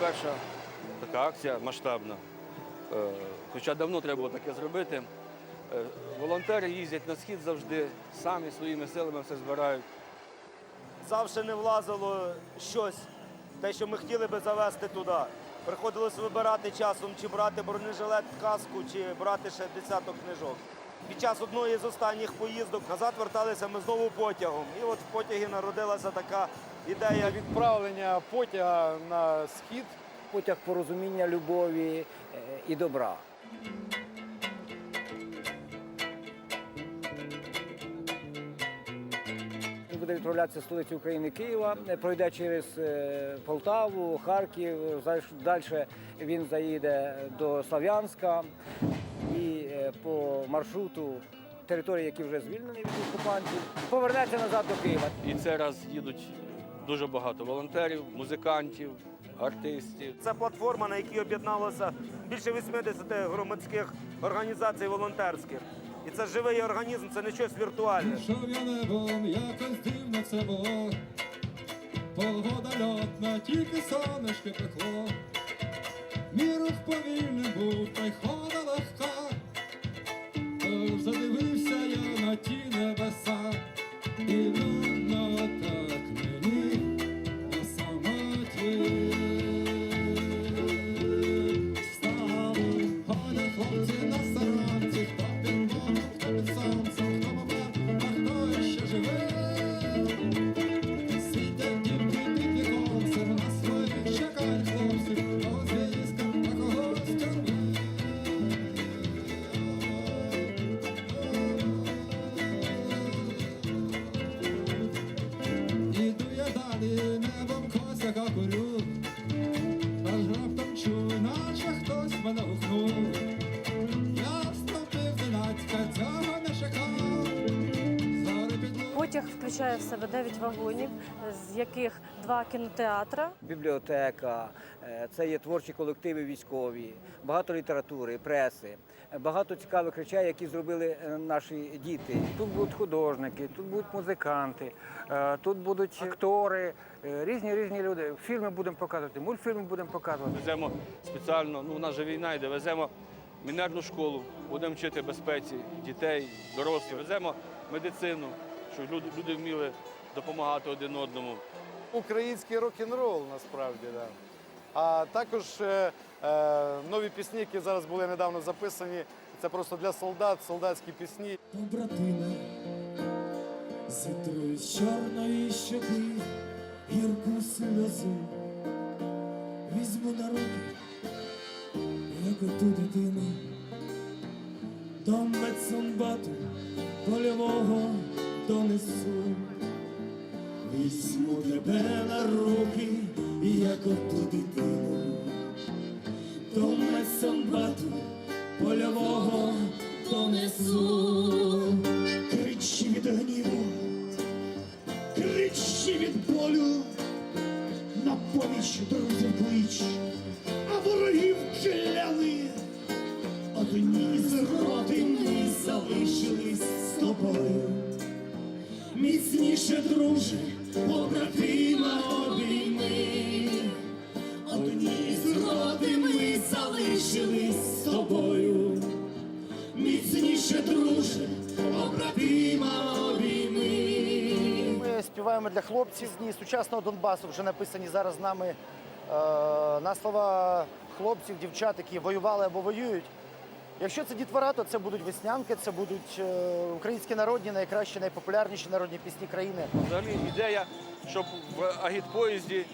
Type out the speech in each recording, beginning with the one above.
перша така акція масштабна. Е, Хоча давно треба було таке зробити. Е, Волонтери їздять на схід завжди, самі своїми силами все збирають. Завжди не влазило щось, те, що ми хотіли би завести туди. Приходилось вибирати часом, чи брати бронежилет, каску, чи брати ще десяток книжок. Під час одної з останніх поїздок назад верталися ми знову потягом. І от в потягі народилася така ідея. Відправлення потяга на схід. потяг порозуміння, любові е, і добра. Він буде відправлятися з столиці України Києва, е, пройде через е, Полтаву, Харків. Далі він заїде до Слав'янська і по маршруту території, які вже звільнені від окупантів, повернеться назад до Києва. І це раз їдуть дуже багато волонтерів, музикантів, артистів. Це платформа, на якій об'єдналося більше 80 громадських організацій волонтерських. І це живий організм, це не щось віртуальне. Пішов я небом, якось дивно це було. Погода льотна, тільки сонечки пекло. Мій рух повільним був, та й хода легка. Тож задивився я на ті небеса, і хлопці на сторонці, Включає в себе 9 вагонів, з яких два кінотеатри. бібліотека, е, це є творчі колективи військові, багато літератури, преси, е, багато цікавих речей, які зробили е, наші діти. Тут будуть художники, тут будуть музиканти, тут будуть актори, різні різні люди. Фільми будемо показувати, мультфільми будемо показувати. Веземо спеціально, ну у нас же війна йде, веземо мінерну школу, будемо вчити безпеці дітей, дорослих, веземо медицину, щоб люди, люди вміли допомагати один одному. Український рок-н-рол насправді, да. А також е, е, нові пісні, які зараз були недавно записані. Це просто для солдат, солдатські пісні. побратиме, зітрую з чорної щоки гірку сльозу, візьму на руки, як оту дитину, до медсамбату польового донесу. Візьму тебе на руки, як оту дитину, до медсамбату польового донесу. Кричи від гніву, кричи від болю, на поміч друзів клич, Співаємо для хлопців дні сучасного Донбасу, вже написані зараз з нами е, на слова хлопців, дівчат, які воювали або воюють. Якщо це дітвора, то це будуть веснянки, це будуть е, українські народні, найкращі, найпопулярніші народні пісні країни. Взагалі ідея, щоб в агітпоїзді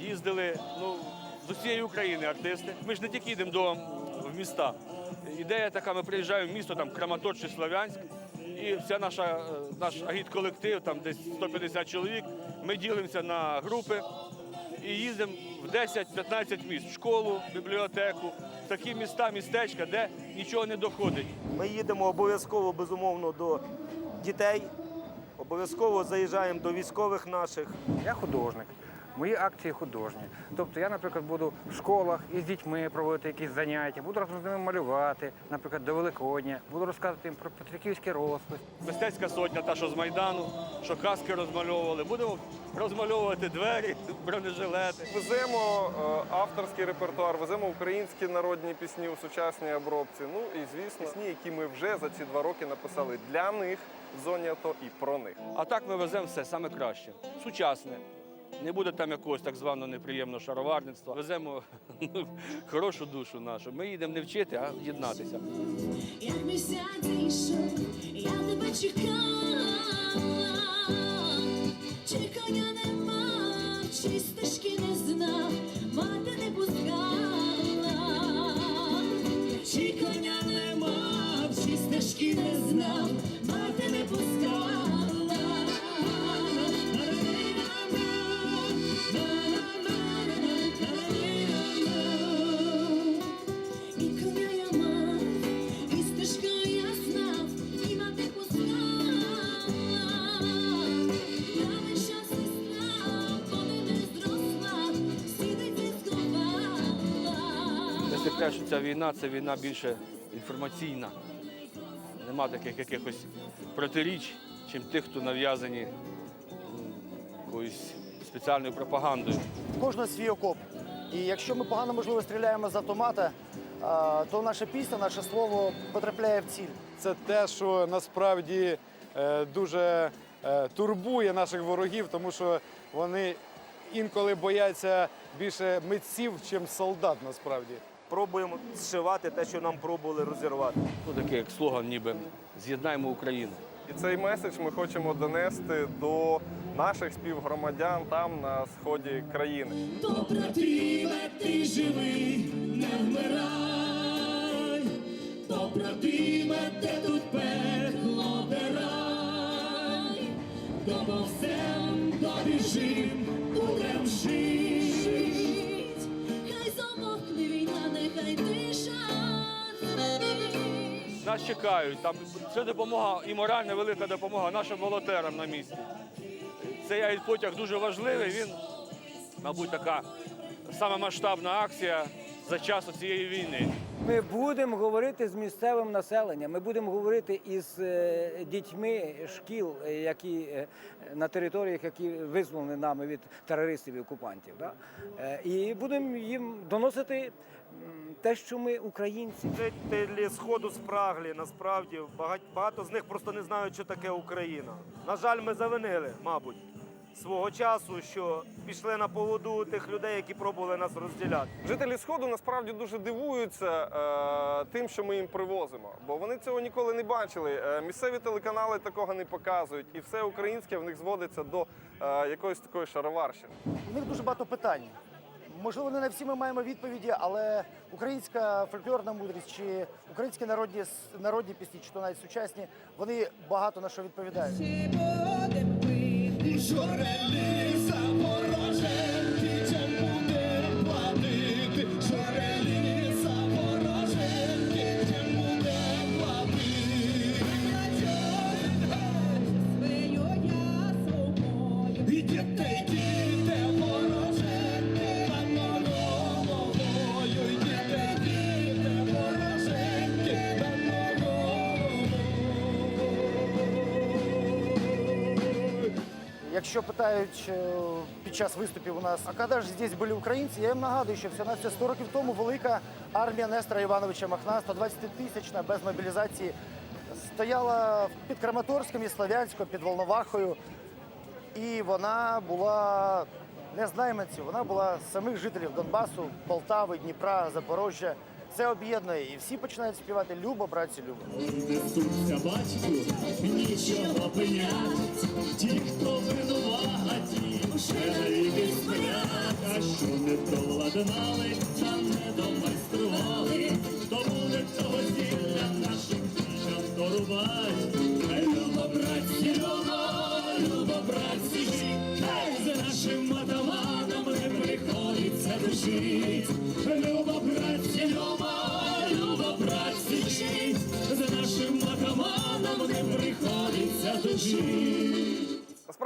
їздили ну, з усієї України артисти. Ми ж не тільки йдемо до в міста. Ідея така, ми приїжджаємо в місто, там Краматорськ чи Слов'янськ, і вся наша е, наш агітколектив, там десь 150 чоловік. Ми ділимося на групи і їздимо в 10-15 міст, в школу, бібліотеку, в такі міста, містечка, де нічого не доходить. Ми їдемо обов'язково, безумовно, до дітей, обов'язково заїжджаємо до військових наших. Я художник. Мої акції художні. Тобто я, наприклад, буду в школах із дітьми проводити якісь заняття, буду разом з ними малювати, наприклад, до Великодня, буду розказувати їм про Петриківський розпис. Мистецька сотня, та що з Майдану, що каски розмальовували. Будемо розмальовувати двері, бронежилети. Веземо е, авторський репертуар, веземо українські народні пісні у сучасній обробці. Ну і звісно, пісні, які ми вже за ці два роки написали для них в зоні АТО і про них. А так ми веземо все саме краще. Сучасне. Не буде там якогось так званого неприємного шароварництва. Веземо хорошу душу нашу. Ми їдемо не вчити, а єднатися. Як місяць зійшов, я тебе чекала, чекання нема, чи стежки не знав, мати не пускала, чекання нема, чи стежки не знав, Кажуть, що ця війна це війна більше інформаційна. Нема таких якихось протиріч, чим тих, хто нав'язані якоюсь спеціальною пропагандою. В кожного свій окоп. І якщо ми погано, можливо, стріляємо з автомата, то наша пісня, наше слово потрапляє в ціль. Це те, що насправді е, дуже е, турбує наших ворогів, тому що вони інколи бояться більше митців, ніж солдат насправді. Пробуємо зшивати те, що нам пробували розірвати. Ну, такий як слоган, ніби з'єднаємо Україну. І цей меседж ми хочемо донести до наших співгромадян там на сході країни. Побратиме, ти живий, не вмирай, побратиме, де тут пекло де рай, добовсем добіжим, будем жить. Нас чекають. Там це допомога і моральна велика допомога нашим волонтерам на місці. Цей потяг дуже важливий. Він, мабуть, така сама масштабна акція за часу цієї війни. Ми будемо говорити з місцевим населенням, ми будемо говорити із е, дітьми шкіл, е, які е, на територіях, які визволені нами від терористів і окупантів. Да? І будемо їм доносити те, що ми українці. Жителі сходу спраглі, насправді багато з них просто не знають, що таке Україна. На жаль, ми завинили, мабуть, свого часу, що пішли на поводу тих людей, які пробували нас розділяти. Жителі сходу насправді дуже дивуються е, тим, що ми їм привозимо, бо вони цього ніколи не бачили. Е, місцеві телеканали такого не показують, і все українське в них зводиться до е, якоїсь такої шароварщини. У них дуже багато питань. Можливо, не на всі ми маємо відповіді, але українська фольклорна мудрість чи українські народні, народні пісні, чи то навіть сучасні, вони багато на що відповідають. Жорелі Якщо питають е, під час виступів у нас, а коли ж здесь були українці, я їм нагадую, що всього на 100 років тому велика армія Нестора Івановича Махна, 120 тисячна без мобілізації, стояла під Краматорськом і Слов'янськом, під Волновахою. І вона була не з вона була самих жителів Донбасу, Полтави, Дніпра, Запорожжя. Це об'єднує, і всі починають співати Любо, братці, Любо. Несуться батьку, нічого пенять, ті, хто винуваті, вже ріки сплять, а що не довладнали, та не домайстрували, хто буде того зілля нашим дітям здорувати. Хай любо, братці, любо, любо, братці, хай за нашим атаманом не приходиться душить.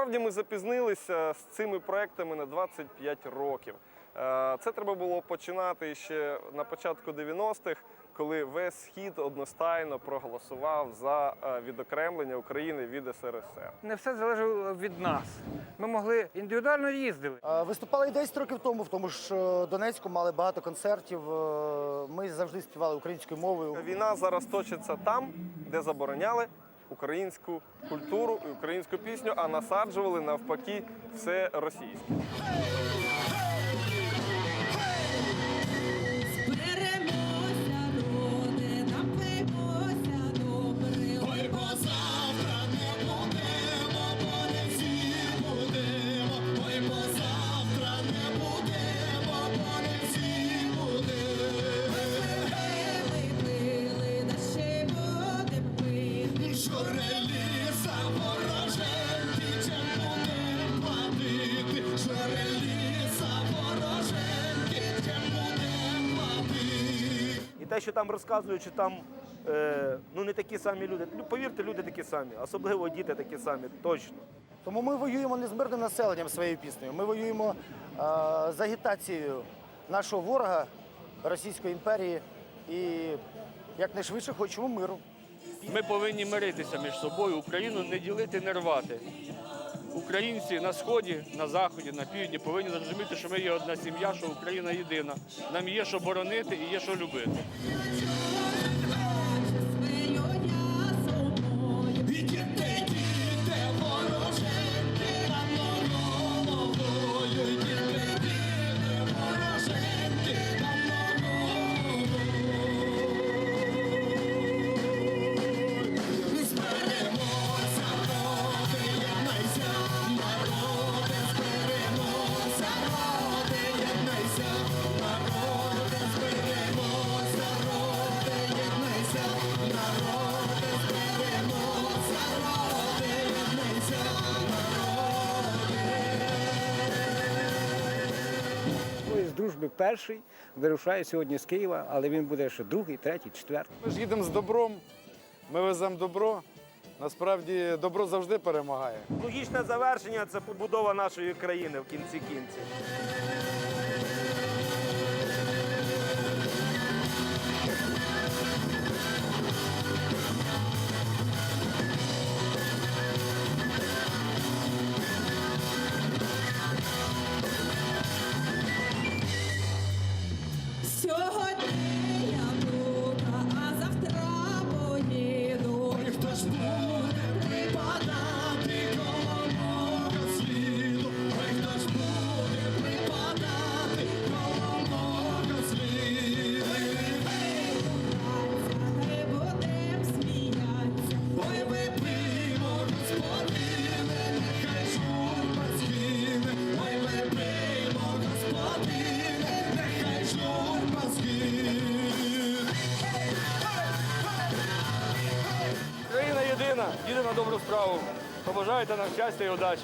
Насправді ми запізнилися з цими проектами на 25 років. Е, Це треба було починати ще на початку 90-х, коли весь схід одностайно проголосував за е, відокремлення України від СРСР. Не все залежало від нас. Ми могли індивідуально їздили. Е, Виступали і 10 років тому, в тому ж Донецьку мали багато концертів. Ми завжди співали українською мовою. Війна зараз точиться там, де забороняли українську культуру і українську пісню, а насаджували навпаки все російське. Те, що там розказують, що там е, ну, не такі самі люди. Повірте, люди такі самі, особливо діти такі самі, точно. Тому ми воюємо не з мирним населенням своєю піснею. Ми воюємо е, з агітацією нашого ворога Російської імперії і якнайшвидше хочемо миру. Ми повинні миритися між собою, Україну не ділити, не рвати. Українці на сході, на заході, на півдні повинні зрозуміти, що ми є одна сім'я, що Україна єдина. Нам є що боронити і є що любити. Поїзд перший вирушає сьогодні з Києва, але він буде ще другий, третій, четвертий. Ми ж їдемо з добром, ми веземо добро. Насправді добро завжди перемагає. Логічне завершення це побудова нашої країни в кінці кінців. Побажайте нам щастя і удачі.